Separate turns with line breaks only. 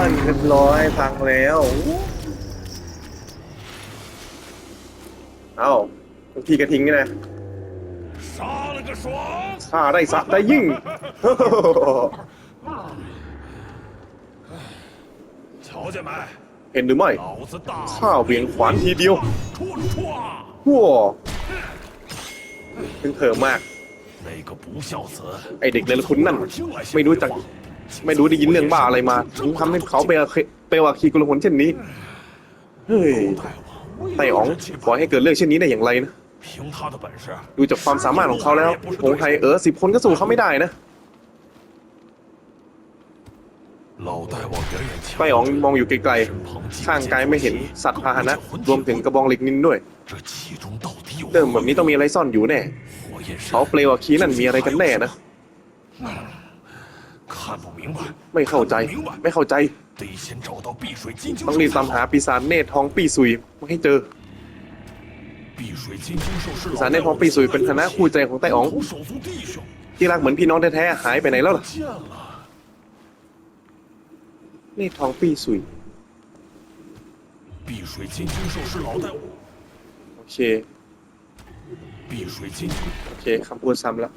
อนเรียบร้อยพังแล้ว เอ้าทุกทีกระทิ้งนะข้าได้สะได้ยิ่งเห็นหรือไม่ข้าเวียงขวานทีเดียวว้าถึงเธอมากไอเด็กเลยคุณนั่น ไม่รู้จัก ไม่รู้ได้ยินเรื่องบ้าอะไรมาถึงทำให้เขาไปไปว่าขีกุลหนเช่นนี้ เฮ้ยไต่อ๋องปล่อยให้เกิดเรื่องเช่นนี้ได้อย่างไรนะดูจากความสามารถของเขาแล้วหงไทยเออสิบคนก็สู้เขาไม่ได้นะไต่อ๋องมองอยู่ไกลๆ ข้างกายไม่เห็นสัตว์พาหนะ รวมถึงกระบองเหล็กนินด้วย เดิมแบบนี้ต้องมีอะไรซ่อนอยู่แน่เขาเปลวคีนั่นมีอะไรกันแน่นะ
看不明白，
ไม่เข้าใจ ไม่เข้าใจ
得先找到碧水金睛
ต้องรีบตามหาปีศาจเนตรทองปี้ซุยมาให้เจอ
碧水金睛兽是
ปีศาจเนตรทองปี้ซุยเป็นคณะคู่ใจของไต้อ๋อง
手足弟兄，
ที่รักเหมือนพี่น้องแท้ๆหายไปไหนแล้วล่ะ
见了。
เนตรทองปี้ซุย
碧水金睛兽是老大王，
โอเค
碧水金睛
โอเคคำพูดซ้ำแล้ว